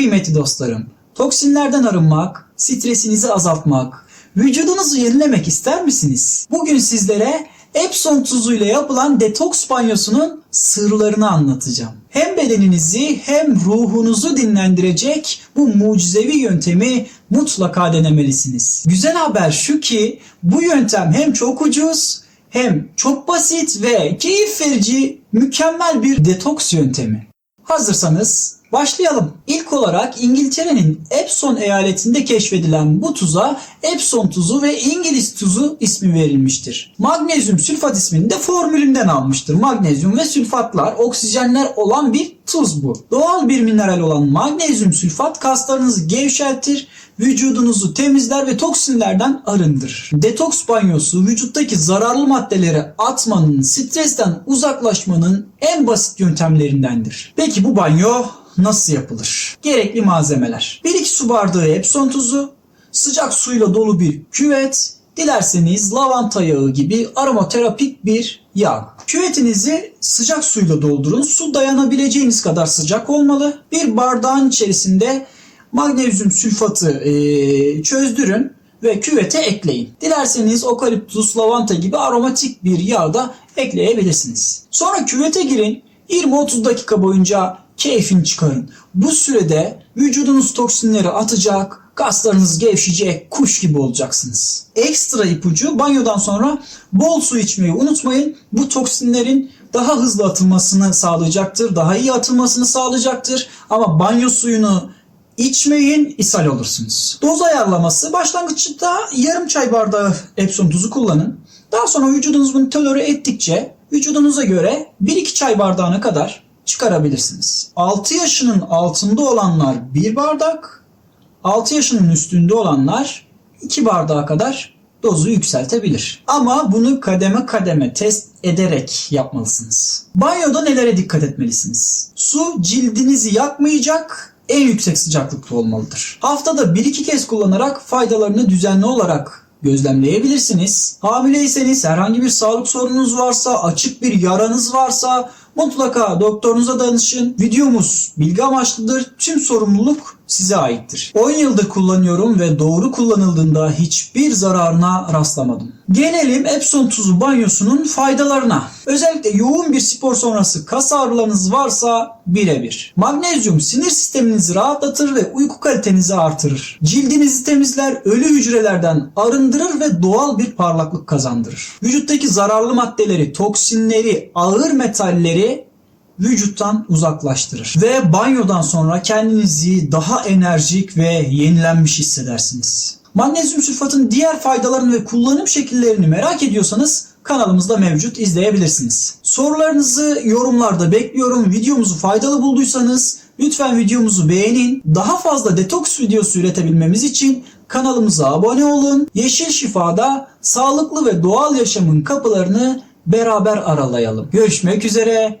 Kıymetli dostlarım, toksinlerden arınmak, stresinizi azaltmak, vücudunuzu yenilemek ister misiniz? Bugün sizlere Epsom tuzuyla yapılan detoks banyosunun sırlarını anlatacağım. Hem bedeninizi hem ruhunuzu dinlendirecek bu mucizevi yöntemi mutlaka denemelisiniz. Güzel haber şu ki bu yöntem hem çok ucuz hem çok basit ve keyif verici mükemmel bir detoks yöntemi. Hazırsanız başlayalım. İlk olarak İngiltere'nin Epsom eyaletinde keşfedilen bu tuza Epsom tuzu ve İngiliz tuzu ismi verilmiştir. Magnezyum sülfat ismini de formülünden almıştır. Magnezyum ve sülfatlar, oksijenler olan bir tuz bu. Doğal bir mineral olan magnezyum sülfat kaslarınızı gevşeltir, vücudunuzu temizler ve toksinlerden arındırır. Detoks banyosu vücuttaki zararlı maddeleri atmanın, stresten uzaklaşmanın en basit yöntemlerindendir. Peki bu banyo nasıl yapılır? Gerekli malzemeler. 1-2 su bardağı Epsom tuzu, sıcak suyla dolu bir küvet, dilerseniz lavanta yağı gibi aromaterapik bir yağ. Küvetinizi sıcak suyla doldurun. Su dayanabileceğiniz kadar sıcak olmalı. Bir bardağın içerisinde magnezyum sülfatı eee, çözdürün ve küvete ekleyin. Dilerseniz okaliptus, lavanta gibi aromatik bir yağ da ekleyebilirsiniz. Sonra küvete girin. 20-30 dakika boyunca keyfini çıkarın. Bu sürede vücudunuz toksinleri atacak, kaslarınız gevşeyecek, kuş gibi olacaksınız. Ekstra ipucu banyodan sonra bol su içmeyi unutmayın. Bu toksinlerin daha hızlı atılmasını sağlayacaktır, daha iyi atılmasını sağlayacaktır. Ama banyo suyunu İçmeyin, ishal olursunuz. Doz ayarlaması başlangıçta yarım çay bardağı Epsom tuzu kullanın. Daha sonra vücudunuz bunu tolere ettikçe vücudunuza göre 1-2 çay bardağına kadar çıkarabilirsiniz. 6 yaşının altında olanlar 1 bardak, 6 yaşının üstünde olanlar 2 bardağa kadar dozu yükseltebilir. Ama bunu kademe kademe test ederek yapmalısınız. Banyoda nelere dikkat etmelisiniz? Su cildinizi yakmayacak, en yüksek sıcaklıkta olmalıdır. Haftada 1-2 kez kullanarak faydalarını düzenli olarak gözlemleyebilirsiniz. Hamileyseniz herhangi bir sağlık sorununuz varsa, açık bir yaranız varsa mutlaka doktorunuza danışın. Videomuz bilgi amaçlıdır. Tüm sorumluluk size aittir. 10 yıldır kullanıyorum ve doğru kullanıldığında hiçbir zararına rastlamadım. Gelelim Epsom tuzu banyosunun faydalarına. Özellikle yoğun bir spor sonrası kas ağrılarınız varsa birebir. Magnezyum sinir sisteminizi rahatlatır ve uyku kalitenizi artırır. Cildinizi temizler, ölü hücrelerden arındırır ve doğal bir parlaklık kazandırır. Vücuttaki zararlı maddeleri, toksinleri, ağır metalleri vücuttan uzaklaştırır. Ve banyodan sonra kendinizi daha enerjik ve yenilenmiş hissedersiniz. Magnezyum sülfatın diğer faydalarını ve kullanım şekillerini merak ediyorsanız kanalımızda mevcut izleyebilirsiniz. Sorularınızı yorumlarda bekliyorum. Videomuzu faydalı bulduysanız lütfen videomuzu beğenin. Daha fazla detoks videosu üretebilmemiz için kanalımıza abone olun. Yeşil Şifa'da sağlıklı ve doğal yaşamın kapılarını beraber aralayalım. Görüşmek üzere.